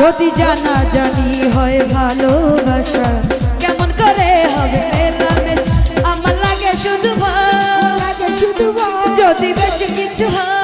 যদি জানা জানি হয় ভালোবাসা কেমন করে হবে মেলামেশা আমার লাগে শুধু ভালো লাগে শুধু। যদি বেশি কিছু হয়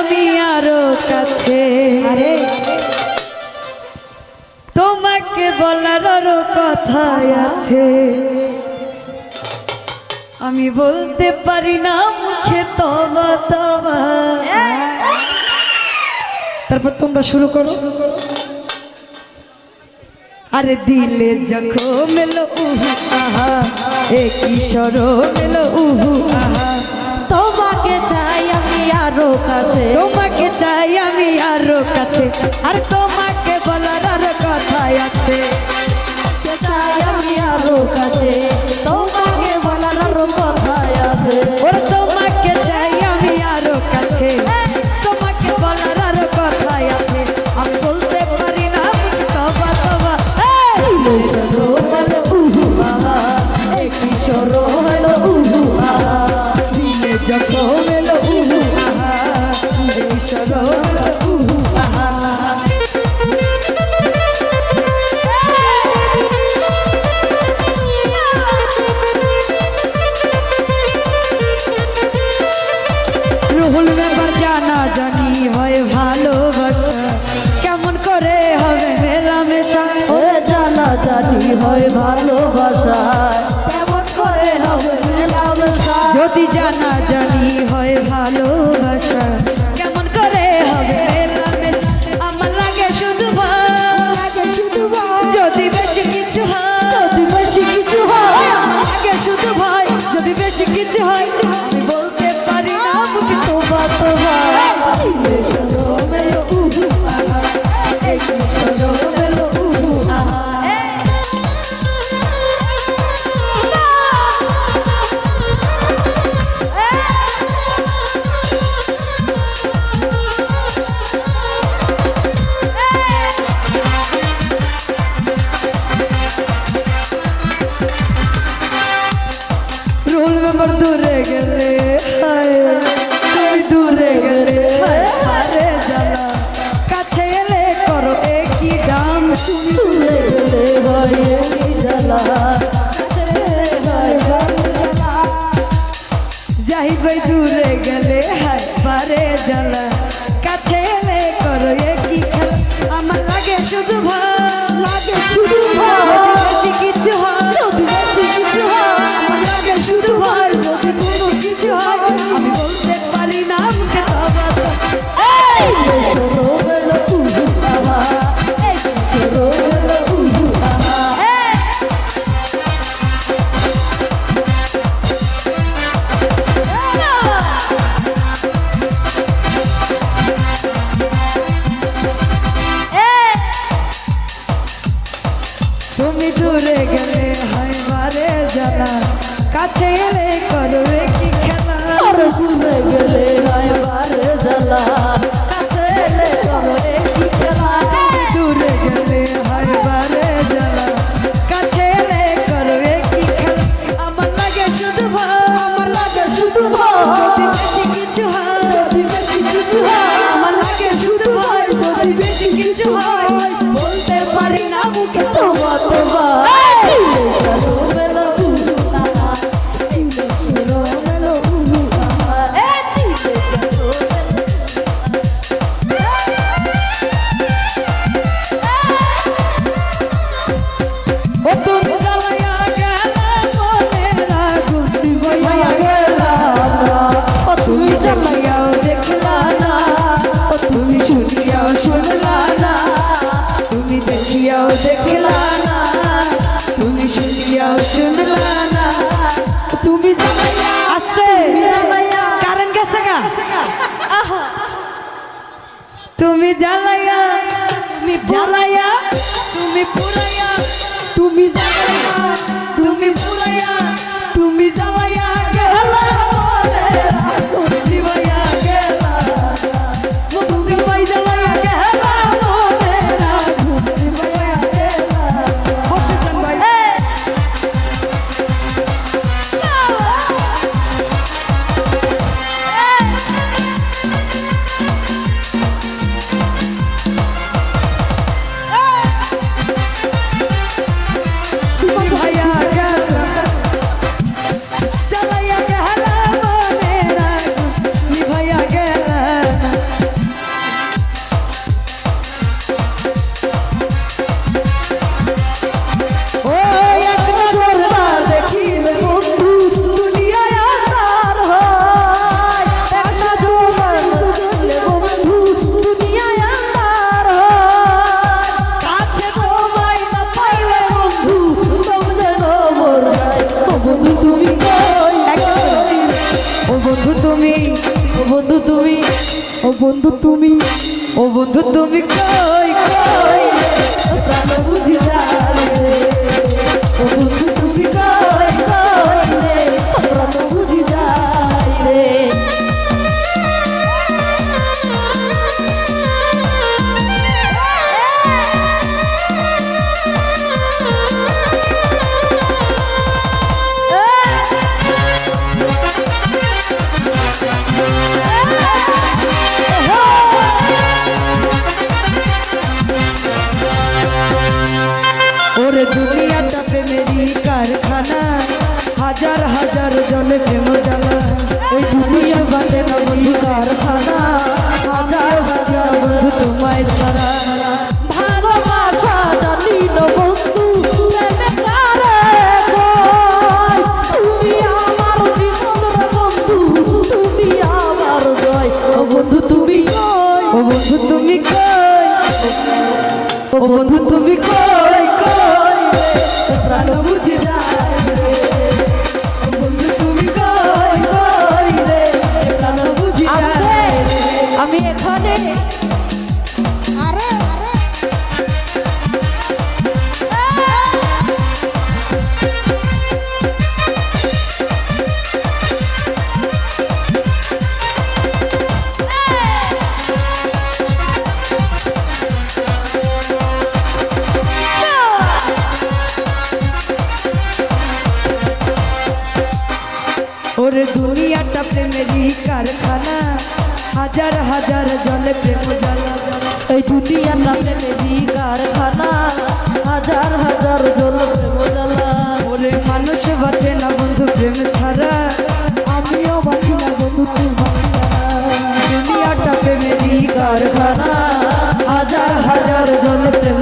আমি আরও কাছে। তোমাকে বলার আরও কথা আছে। আমি বলতে পারি না মুখে তবা তবা। তারপর তোমরা শুরু করো। আরে দিলে যখন এলো উহু আহা এ কিশোর এলো উহু আহা। তোমাকে চাই আমি আরও কাছে। তোমাকে চাই আমি আরও কাছে। আর তোমাকে বলার আরও কথা আছে। চাই আমি আরও কাছে। তোমাকে বলার আরও কথা আছে। ওর তোমাকে চাই আমি আরও কাছে। তোমাকে বলার আরও কথা আছে। আমি বলতে পারি না তবা তবা। এই! উহু আহা এই কিশোর হলো উহু আহা। যখন এলে করবে কি খেলা। আর দূরে গেলে হয় বারে জ্বালা। কাছে এলে করো একই খেলা। দূরে গেলে হয় মারে জানা কাছে এলে করবে কি খেলা। আমার লাগে শুধু ভয়। আমার লাগে শুধু যদি বেশি কিছু হয়। যদি বেশি কিছু হয়। আমার লাগে শুধু ভয়। যদি বেশি কিছু হয়। বলতে পারি না মুখে। তোবা দেখিয়াও দেখিলা না তুমি শুনিয়াও শুনলা না। তুমি আসতে। কারণ গেছে গা। তুমি জ্বালাইয়া তুমি জ্বালাইয়া। তুমি পুরাইয়া তুমি জ্বালাইয়া তুমি পুরাইয়া তুমি জ্বালা তুমি ও বন্ধু তুমি কর? কারখানা, হাজার হাজার জলে প্রেম জ্বালা। এই দুনিয়াটা প্রেমেরই কারখানা, হাজার হাজার জল প্রেম জ্বালা। ওরে মানুষ বাঁচে না বন্ধু, প্রেম ছাড়া। আমিও বাঁচি না বন্ধু দুনিয়াটা প্রেমেরই কারখানা, হাজার হাজার জল প্রেম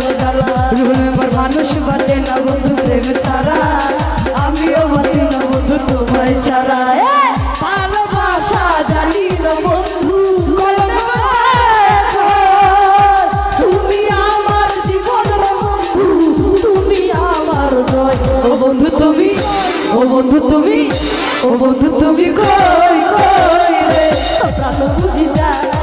ও বন্ধু তুমি, ও বন্ধু তুমি, ও বন্ধু তুমি কই কই রে? প্রাণ বুঝি যায়।